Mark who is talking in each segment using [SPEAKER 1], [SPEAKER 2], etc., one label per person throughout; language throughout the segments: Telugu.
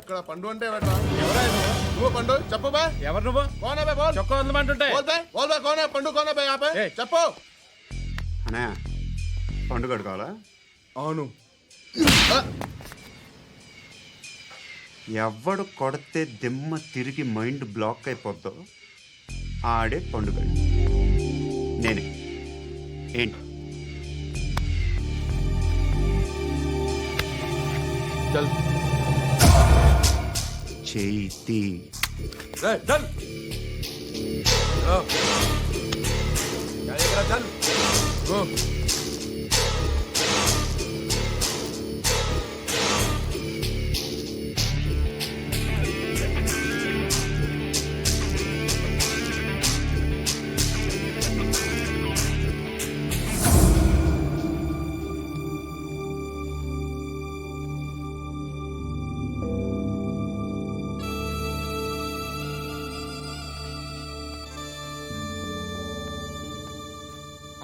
[SPEAKER 1] ఇక్కడ పండు అంటే?
[SPEAKER 2] ఎవరా నువ్వు
[SPEAKER 1] పండు చెప్పు బే
[SPEAKER 2] ఎవరు నువ్వు?
[SPEAKER 1] కోనే బే బోల్.
[SPEAKER 2] చొక్కా ఉందమంటుంటే
[SPEAKER 1] బోల్ బే బోల్ బే కోనే పండు కోనే బే ఆపే.
[SPEAKER 2] ఏయ్.
[SPEAKER 1] చెప్పు.
[SPEAKER 3] అనే పండుగ కావాలా?
[SPEAKER 1] అవును.
[SPEAKER 3] ఎవడు కొడితే దిమ్మ తిరిగి మైండ్ బ్లాక్ అయిపోద్దో ఆడే పండుగ నేనే. ఏంటి?
[SPEAKER 1] చల్.
[SPEAKER 3] చేతి
[SPEAKER 1] రే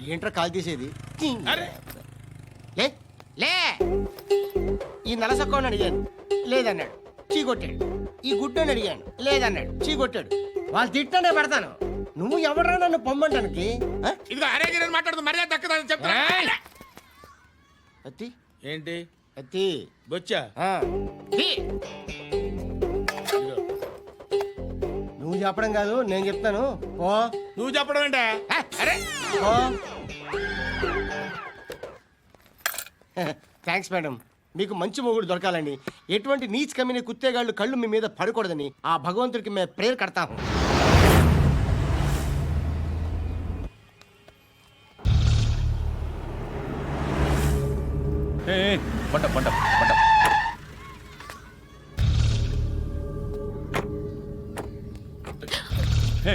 [SPEAKER 4] ఏంట్రా కాల్ తీసేది?
[SPEAKER 2] అరే.
[SPEAKER 4] లే లే. ఈ నలసక్కని అడిగాను లేదన్నాడు. చీ కొట్టాడు ఈ గుడ్డని అడిగాను లేదన్నాడు. చీ కొట్టాడు వాళ్ళు తిట్టానే పెడతాను. నువ్వు ఎవడరా నన్ను పొమ్మంటానికి? ఆ?
[SPEAKER 2] ఇదిగో అరే గిరని మాట్లాడుతూ మర్యాద దక్కదని చెప్తా
[SPEAKER 4] అత్తి.
[SPEAKER 2] ఏంటి?
[SPEAKER 4] అత్తి.
[SPEAKER 2] బొచ్చా?
[SPEAKER 4] ఆ. తీ. నువ్వు చెప్పడం కాదు నేను చెప్తాను. ఓ
[SPEAKER 2] నువ్వు చెప్పడం ఏంటే? అరే.
[SPEAKER 4] థ్యాంక్స్ మేడం మీకు మంచి మొగుడు దొరకాలని ఎటువంటి నీచ్ కమ్మిన కుత్తేగాళ్ళు కళ్ళు మీ మీద పడకూడదని ఆ భగవంతుడికి మేము ప్రేయర్ కడతాము
[SPEAKER 5] పంట పంట పంట హే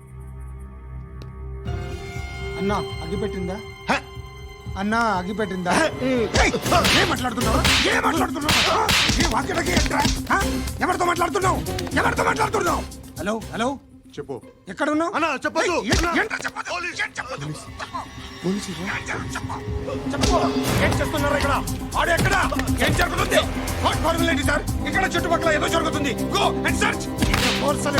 [SPEAKER 6] అన్నా అగ్గిపెట్టిందా? అన్నా అగ్గిపెట్టిందా? ఏం మాట్లాడుతున్నావు? ఏం మాట్లాడుతున్నావు? ఏంట్రా? హ? ఎవరితో మాట్లాడుతున్నావు? ఎవరితో మాట్లాడుతున్నావు? Hello hello?
[SPEAKER 7] చెప్పు.
[SPEAKER 6] ఎక్కడ ఉన్నావు
[SPEAKER 8] అన్నా చెప్పదు
[SPEAKER 6] ఏ- ఏంట్రా చెప్పొద్దు? ఏం చెప్పొద్దు? ఏం చెప్పు. చెప్పు. ఏం చేస్తున్నారు ఇక్కడ? ఆడు ఎక్కడ? ఏం జరుగుతుంది? వాట్ ఫార్మల్ ఏంటి సార్ ఇక్కడ చుట్టుపక్కల ఏదో జరుగుతుంది. గో అండ్ సర్చ్ అని
[SPEAKER 3] పోలీసులు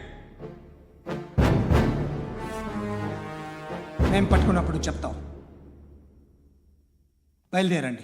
[SPEAKER 6] మేము పట్టుకున్నప్పుడు చెప్తాం బయలుదేరండి.